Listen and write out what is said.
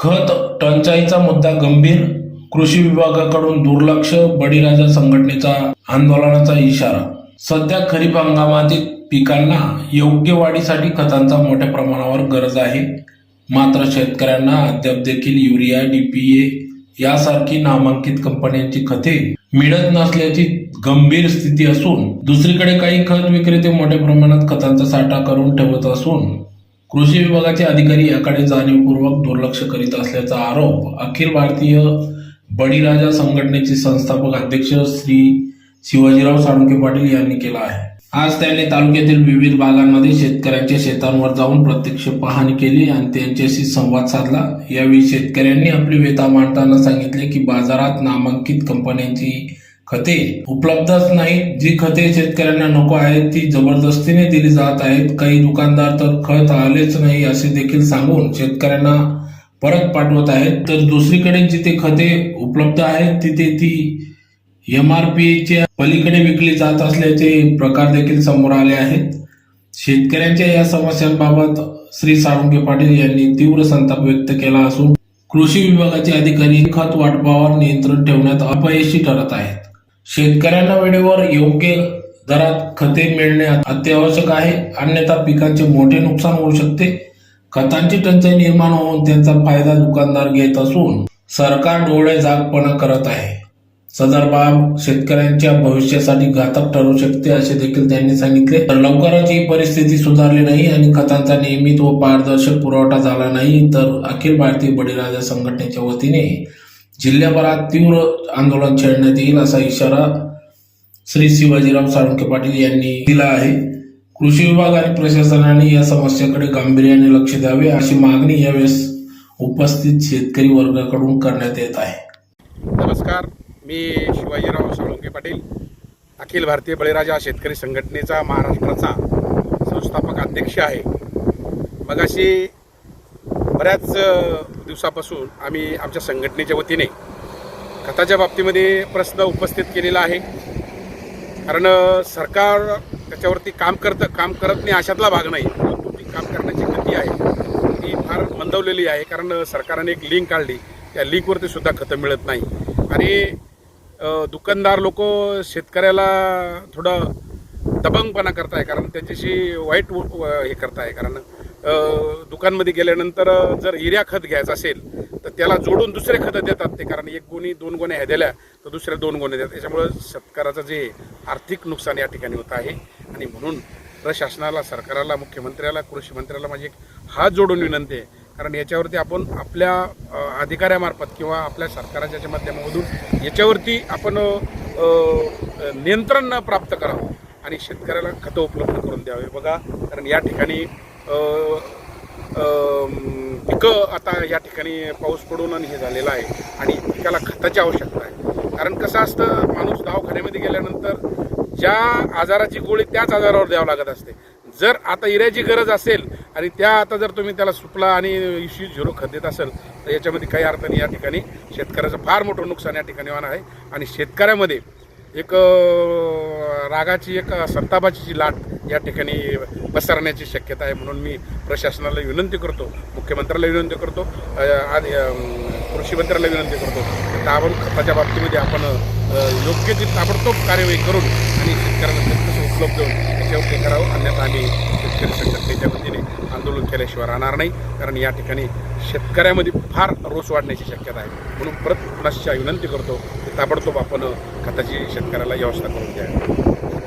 खत टंचाईचा मुद्दा गंभीर कृषी विभागाकडून दुर्लक्ष बळीराजा संघटनेचा आंदोलनाचा इशारा. सध्या खरीप हंगामातील पिकांना योग्य वाढीसाठी खतांचा मोठ्या प्रमाणावर गरज आहे. मात्र शेतकऱ्यांना अद्याप देखील युरिया डीपीए यासारखी नामांकित कंपन्यांची खते मिळत नसल्याची गंभीर स्थिती असून दुसरीकडे काही खत विक्रेते मोठ्या प्रमाणात खतांचा साठा करून ठेवत असून कृषी विभागाचे अधिकारी याकडे जाणीवपूर्वक दुर्लक्ष करीत असल्याचा आरोप अखिल भारतीय बळीराजा संघटनेचे संस्थापक अध्यक्ष श्री शिवाजीराव साळुंके पाटील यांनी केला आहे. आज त्यांनी तालुक्यातील विविध भागांमध्ये शेतकऱ्यांच्या शेतांवर जाऊन प्रत्यक्ष पाहणी केली आणि त्यांच्याशी संवाद साधला. यावेळी शेतकऱ्यांनी आपली व्यथा मांडताना सांगितले की बाजारात नामांकित कंपन्यांची खते उपलब्धच नाहीत. जी खते शेतकऱ्यांना नको आहेत ती जबरदस्तीने दिली जात आहेत. काही दुकानदार तर खत आलेच नाही असे देखील सांगून शेतकऱ्यांना परत पाठवत आहेत. तर दुसरीकडे जिथे खते उपलब्ध आहेत तिथे ती एम आर पीच्या पलीकडे विकली जात असल्याचे प्रकार देखील समोर आले आहेत. शेतकऱ्यांच्या या समस्यांबाबत श्री साळुंके पाटील यांनी तीव्र संताप व्यक्त केला असून कृषी विभागाचे अधिकारी खत वाटपावर नियंत्रण ठेवण्यात अपयशी ठरत आहेत. शेतकऱ्यांना वेळेवर योग्य दरात खते मिळणे अत्यावश्यक आहे. अन्यथा पिकांचे मोठे नुकसान होऊ शकते. खतांची टंचाई निर्माण होऊन त्यांचा फायदा दुकानदार घेत असून सरकार डोळे जागपणा करत आहे. सदर बाब शेतकऱ्यांच्या भविष्यासाठी घातक ठरू शकते असे देखील त्यांनी सांगितले. तर लवकरच ही परिस्थिती सुधारली नाही आणि खतांचा नियमित व पारदर्शक पुरवठा झाला नाही तर अखिल भारतीय बळीराजा संघटनेच्या वतीने जिल्ह्याभरात तीव्र आंदोलन छेडण्यात येईल असा इशारा श्री शिवाजीराव साळुंके पाटील यांनी दिला आहे. कृषी विभाग आणि प्रशासनाने या समस्येकडे गांभीर्याने लक्ष द्यावे अशी मागणी यावेळेस उपस्थित शेतकरी वर्गाकडून करण्यात येत आहे. नमस्कार मी शिवाजीराव साळुंके पाटील अखिल भारतीय बळीराजा शेतकरी संघटनेचा महाराष्ट्राचा संस्थापक अध्यक्ष आहे. मगाशी बऱ्याच दिवसापासून आम्ही आमच्या संघटनेच्या वतीने खताच्या बाबतीमध्ये प्रश्न उपस्थित केलेला आहे. कारण सरकार त्याच्यावरती काम करतं काम करत नाही अशातला भाग नाही. ती काम करण्याची गती आहे. ती फार मंदवलेली आहे. कारण सरकारने एक लिंक काढली. त्या लिंकवरती सुद्धा खतं मिळत नाही. आणि दुकानदार लोक शेतकऱ्याला थोडं दबंगपणा करताय. कारण त्यांच्याशी वाईट व- हे करताय. कारण दुकानमध्ये गेल्यानंतर जर युरिया खत घ्यायचं असेल तर त्याला जोडून दुसरे खतं देतात ते. कारण एक गोणी दोन गोण्या ह्या दिल्या तर दुसऱ्या दोन गोण्या देतात. त्याच्यामुळं शेतकऱ्याचं जे आर्थिक नुकसान या ठिकाणी होत आहे. आणि म्हणून प्रशासनाला सरकाराला मुख्यमंत्र्याला कृषी मंत्र्याला माझी एक हात जोडून विनंती आहे. कारण याच्यावरती आपण आपल्या अधिकाऱ्यामार्फत किंवा आपल्या सरकाराच्या याच्या माध्यमामधून याच्यावरती आपण नियंत्रण प्राप्त करावं. आणि शेतकऱ्याला खतं उपलब्ध करून द्यावे. बघा कारण या ठिकाणी पिकं आता या ठिकाणी पाऊस पडून आणि हे झालेलं आहे आणि पिकाला खताची आवश्यकता आहे. कारण कसं असतं माणूस दवाखान्यामध्ये गेल्यानंतर ज्या आजाराची गोळी त्याच आजारावर द्यावं लागत असते. जर आता इऱ्याची गरज असेल आणि त्या आता जर तुम्ही त्याला सुपला आणि इशी झिरो खत देत असेल तर याच्यामध्ये काही अर्थाने या ठिकाणी शेतकऱ्याचं फार मोठं नुकसान या ठिकाणी होणार आहे. आणि शेतकऱ्यामध्ये एक रागाची एक संतापाची जी लाट या ठिकाणी पसरण्याची शक्यता आहे म्हणून मी प्रशासनाला विनंती करतो मुख्यमंत्र्याला विनंती करतो आणि कृषी मंत्र्याला विनंती करतो. की खताच्या बाबतीमध्ये आपण योग्य ती ताबडतोब कार्यवाही करून आणि शेतकऱ्यांना उपलब्ध होईल याच्यावर ते करावं अन्यथा आम्ही शेतकरी संघटनेच्या वतीने आंदोलन केल्याशिवाय राहणार नाही. कारण या ठिकाणी शेतकऱ्यामध्ये फार रोष वाढण्याची शक्यता आहे. म्हणून परत पुनश्च विनंती करतो की ताबडतोब आपण खताची शेतकऱ्याला व्यवस्था करून द्या